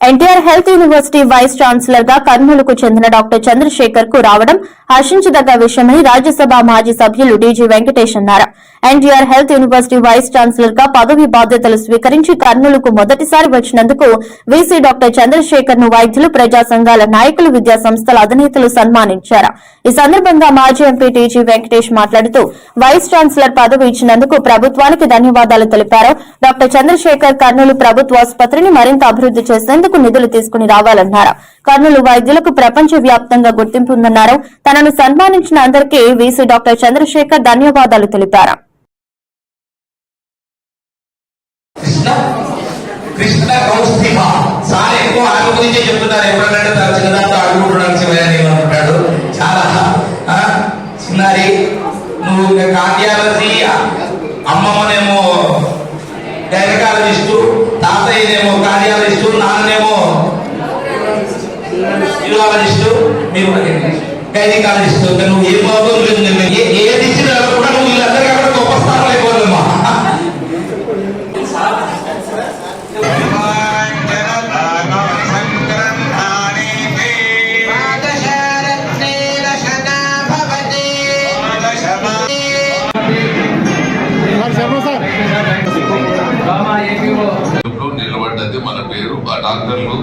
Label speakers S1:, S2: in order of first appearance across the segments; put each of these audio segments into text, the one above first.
S1: NTR health university vice ఛాన్సలర్గా కర్నూలుకు చెందిన డాక్టర్ చంద్రశేఖర్కు రావడం హర్షించదగ్గ విషయమని రాజ్యసభ మాజీ సభ్యులు డీజీ వెంకటేష్ అన్నారు. ఎన్టీఆర్ హెల్త్ యూనివర్సిటీ వైస్ ఛాన్సలర్గా పదవి బాధ్యతలు స్వీకరించి కర్నూలుకు మొదటిసారి వచ్చినందుకు వీసీ డాక్టర్ చంద్రశేఖర్ను వైద్యులు ప్రజా సంఘాల నాయకులు విద్యా సంస్థల అధినేతలు సన్మానించారు. ఈ సందర్భంగా మాజీ ఎంపీ టీజీ వెంకటేష్ మాట్లాడుతూ వైస్ ఛాన్సలర్ పదవి ఇచ్చినందుకు ప్రభుత్వానికి ధన్యవాదాలు తెలిపారు. డాక్టర్ చంద్రశేఖర్ కర్నూలు ప్రభుత్వాసుపత్రిని మరింత అభివృద్ధి చేసేందుకు నిధులు తీసుకుని రావాలన్నారు? కర్నూలు వైద్యులకు ప్రపంచ వ్యాప్తంగా గుర్తింపు ఉందన్నారు తనను సన్మానించిన అందరికీ వీసీ డాక్టర్ చంద్రశేఖర్ ధన్యవాదాలు తెలిపారు.
S2: కృష్ణ ఎక్కువ ఆమె గురించే చెప్తున్నారు. తన చిన్నదాంతో అంటాడు చాలా చిన్నారి నువ్వు కార్డియాలజీ అమ్మమ్మనేమో గైనకాలజిస్టు తాతయ్యనేమో యూరాలజిస్టు మీరు గైనకాలజిస్టు నువ్వు ఏ అవుతుంది ఏ ఏ దిశలో కూడా నువ్వు వీళ్ళందరికీ అక్కడ గొప్ప స్థానం
S3: అయిపోదమ్మా. నిలబడ్డది మన పేరు ఆ డాక్టర్లు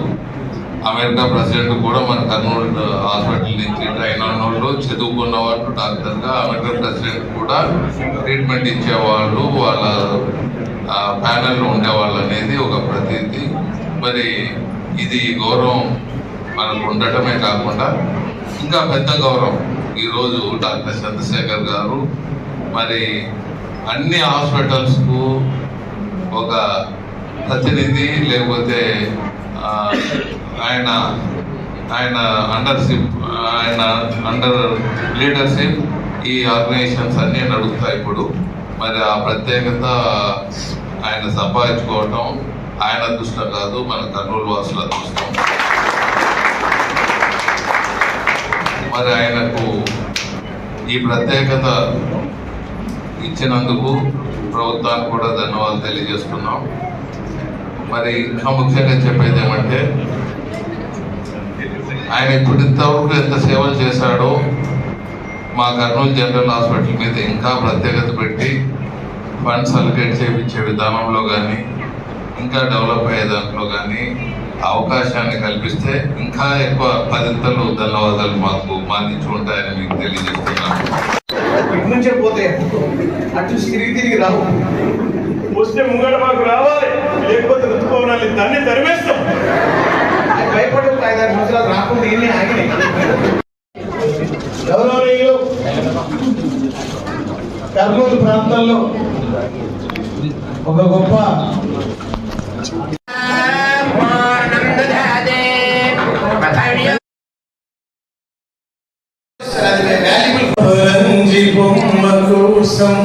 S3: అమెరికా ప్రెసిడెంట్ కూడా మన కర్నూలు హాస్పిటల్ నుంచి ట్రైన్ వాళ్ళు చదువుకున్న వాళ్ళు డాక్టర్గా అమెరికా ప్రెసిడెంట్ కూడా ట్రీట్మెంట్ ఇచ్చేవాళ్ళు వాళ్ళ ప్యానెల్లో ఉండేవాళ్ళు అనేది ఒక ప్రతీతి. మరి ఇది గౌరవం మనకు ఉండటమే కాకుండా ఇంకా పెద్ద గౌరవం ఈరోజు డాక్టర్ చంద్రశేఖర్ గారు. మరి అన్ని హాస్పిటల్స్కు ఒక ప్రతినిధి లేకపోతే ఆయన ఆయన అండర్షిప్ ఆయన అండర్ లీడర్షిప్ ఈ ఆర్గనైజేషన్స్ అన్నీ నడుపుతాయి ఇప్పుడు. మరి ఆ ప్రత్యేకత ఆయన సంపాదించుకోవటం ఆయన అదృష్టం కాదు మన కర్నూలు వాసుల అదృష్టం మరి ఆయనకు ఈ ప్రత్యేకత ఇచ్చినందుకు ప్రభుత్వానికి కూడా ధన్యవాదాలు తెలియజేస్తున్నాం. మరి ఇంకా ముఖ్యంగా చెప్పేది ఏమంటే ఆయన ఇప్పుడు ఇంతవరకు ఎంత సేవలు చేశాడో మా కర్నూలు జనరల్ హాస్పిటల్ మీద ఇంకా ప్రత్యేకత పెట్టి ఫండ్స్ అలకేట్ చేయించే విధానంలో కానీ ఇంకా డెవలప్ అయ్యే దాంట్లో కానీ అవకాశాన్ని కల్పిస్తే ఇంకా ఎక్కువ పదింతలు ధన్యవాదాలు మాకు మాందించి ఉంటాయని మీకు తెలియజేస్తున్నాను.
S4: ఇటు నుంచే పోతే అటు తిరిగి తిరిగి రావు.
S5: వస్తే ముంగట మాకు రావాలి. లేకపోతే ఋతుపవనాన్ని తన్ని తరిమేస్తాం.
S4: భయపడి ఒక ఐదారు సంవత్సరాలు రాకుండా ఇన్ని ఆగినాయి.
S5: గౌరవనీయులు కర్నూలు ప్రాంతంలో ఒక గొప్ప కోసం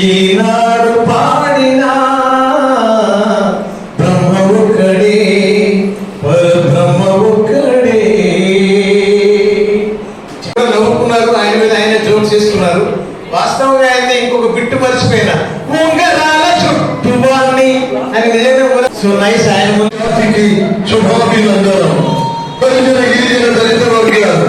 S5: ఈనాడు పాడిన బ్రహ్మ ఒక్కడే పరబ్రహ్మ ఒక్కడే.
S4: కూడా నవ్వుకున్నారు ఆయన మీద ఆయన జోక్ చేసుకున్నారు వాస్తవంగా ఆయన ఇంకొక బిట్టు మర్చిపోయిన ఉంగరాల చుట్టువాణ్ణి అని సో నైస్ ఆయన
S6: శుభాభినందనం. గిరిజన దళిత వర్గాలు.